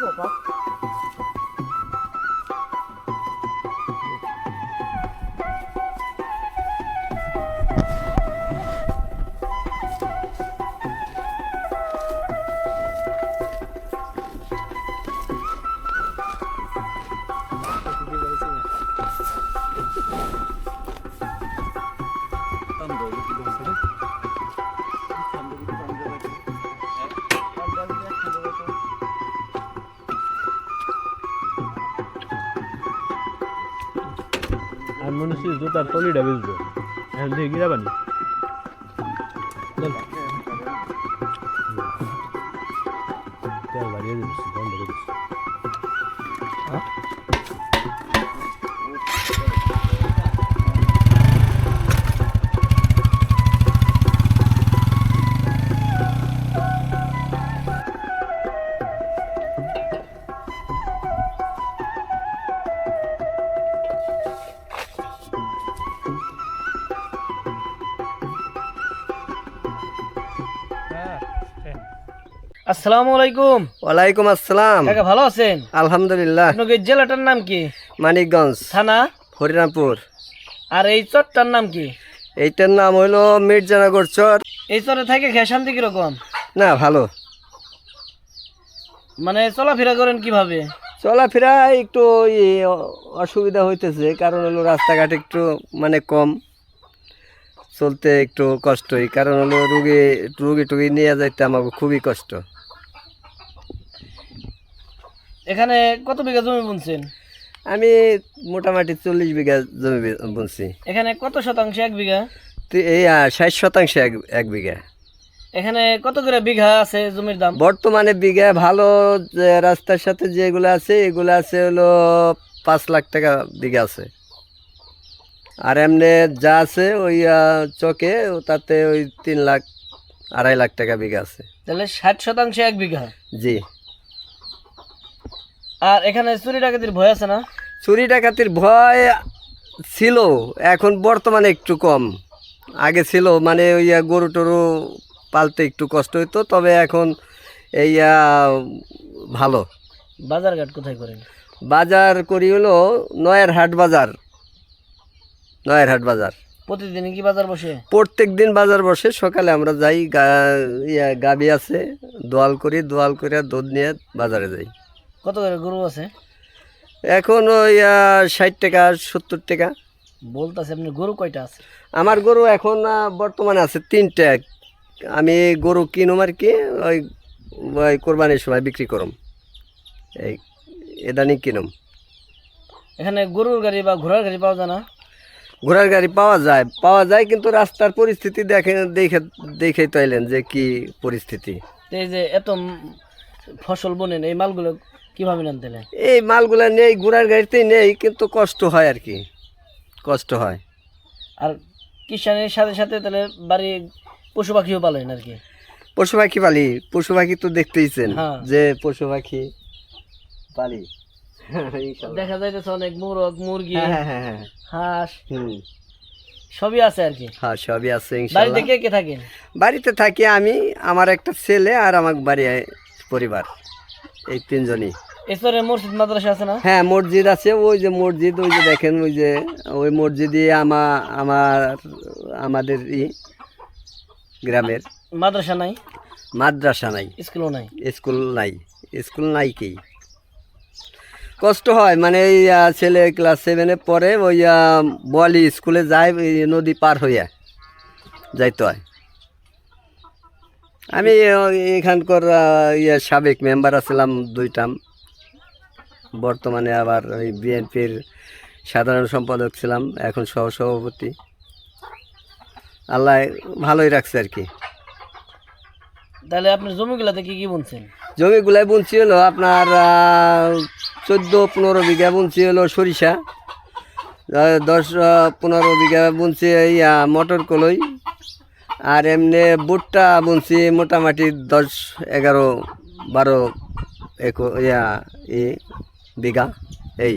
আমি মনে મનુષ્ય જોતા તોલી ડબલ જો એમ દે ગીરાવાની ચાલ ત્યાં વાળી જ আসসালামু আলাইকুম। ওয়ালাইকুম আসসালাম। কাকা ভালো আছেন? আলহামদুলিল্লাহ। জেলাটার নাম কি? মানিকগঞ্জ। থানা? হরিরামপুর। আর এই চরটার নাম কি? এইটার নাম হইল মির্জানগর চর। এই চরে থেকে খেয়ে কীরকম না ভালো। মানে চলাফেরা করেন কীভাবে? চলাফেরা একটু অসুবিধা হইতেছে কারণ হলো রাস্তাঘাট একটু মানে কম। চলতে একটু কষ্টই কারণ হলো রুগী রুগী টুগী নিয়ে যাইতে আমাকে খুবই কষ্ট। এখানে কত বিঘা জমি বুনছেন? আমি মোটামুটি চল্লিশ বিঘা জমি বুনছি। এখানে কত শতাংশ? এক বিঘা? এই ষাট শতাংশ এক এক বিঘা। এখানে কত করে বিঘা আছে জমির দাম? বর্তমানে বিঘা ভালো রাস্তার সাথে যেগুলো আছে এগুলো আছে হলো পাঁচ লাখ টাকা বিঘা আছে। আর এমনি যা আছে ওই চকে তাতে ওই তিন লাখ আড়াই লাখ টাকা বিঘা আছে। তাহলে ষাট শতাংশ এক বিঘা? জি। আর এখানে চুরি ডাকাতির ভয় আছে না? চুরি ডাকাতির ভয় ছিল এখন বর্তমানে একটু কম। আগে ছিল মানে ওই গরু টরু পালতে একটু কষ্ট হতো তবে এখন এই ভালো। বাজার ঘাট কোথায় করেন? বাজার করি হলো নয়ার হাট বাজার। নয়ার হাট বাজার। প্রতিদিন কি বাজার বসে? প্রত্যেক দিন বাজার বসে সকালে আমরা যাই গা- ইয়া গাবি আছে দোয়াল করি দোয়াল করে দুধ নিয়ে বাজারে যাই। কত করে গরু আছে? এখন ওই ষাট টাকা সত্তর টাকা। বলতেছে আপনি গরু কয়টা আছে? আমার গরু এখন বর্তমানে আছে তিনটা। আমি গরু কিনুম আর কি ওই ওই কোরবানির সময় বিক্রি করুম। এই এদানি কিনুম। এখানে গরুর গাড়ি বা ঘোড়ার গাড়ি পাওয়া যায় না? ঘোড়ার গাড়ি পাওয়া যায় পাওয়া যায় কিন্তু রাস্তার পরিস্থিতি দেখে দেখে দেখেই তো যে কি পরিস্থিতি। এই যে এত ফসল বোনেন এই মালগুলো কীভাবে নেন তাহলে? এই মালগুলা নেই ঘোড়ার গাড়িতেই নেই কিন্তু কষ্ট হয় আর কি। কষ্ট হয়। আর কিষানের সাথে সাথে তাহলে বাড়ি পশু পাখিও পালেন আর কি? পশু পাখি পালি। পশু পাখি তো দেখতেইছেন হ্যাঁ। যে পশু পাখি পালি। দেখা যাইতেছে অনেক মুরগ মুরগি হ্যাঁ হ্যাঁ হাঁস সবই আছে আর কি? হ্যাঁ সবই আছে বাড়িতে কে কে থাকেন? বাড়িতে থাকি আমি আমার একটা ছেলে আর আমার বাড়ি পরিবার। এই তিনজনই। মসজিদ মাদ্রাসা আছে না? হ্যাঁ মসজিদ আছে। ওই যে মসজিদ ওই যে দেখেন ওই যে ওই মসজিদে আমা আমার আমাদের ই গ্রামের। মাদ্রাসা নাই? মাদ্রাসা নাই। স্কুলও নাই? স্কুল নাই। স্কুল নাই কি? কষ্ট হয় মানে এই ছেলে ক্লাস সেভেনে পরে ওই বলি স্কুলে যায় ওই নদী পার হইয়া যাইতে হয়। আমি এখানকার ইয়ে সাবেক মেম্বার আছিলাম দুইটাম। বর্তমানে আবার ওই বিএনপির সাধারণ সম্পাদক ছিলাম এখন সহসভাপতি। আল্লাহ ভালোই রাখছে আর কি। তাহলে আপনার জমিগুলাতে কি কি বুনছেন? জমিগুলাই বুনছি হলো আপনার চোদ্দ পনেরো বিঘা বুনছি হলো সরিষা দশ পনেরো বিঘা বুনছি এই মটর কলই আর এমনি ভুট্টা বুনছি মোটামুটি দশ এগারো বারো এক ইয়া ই। বিঘা এই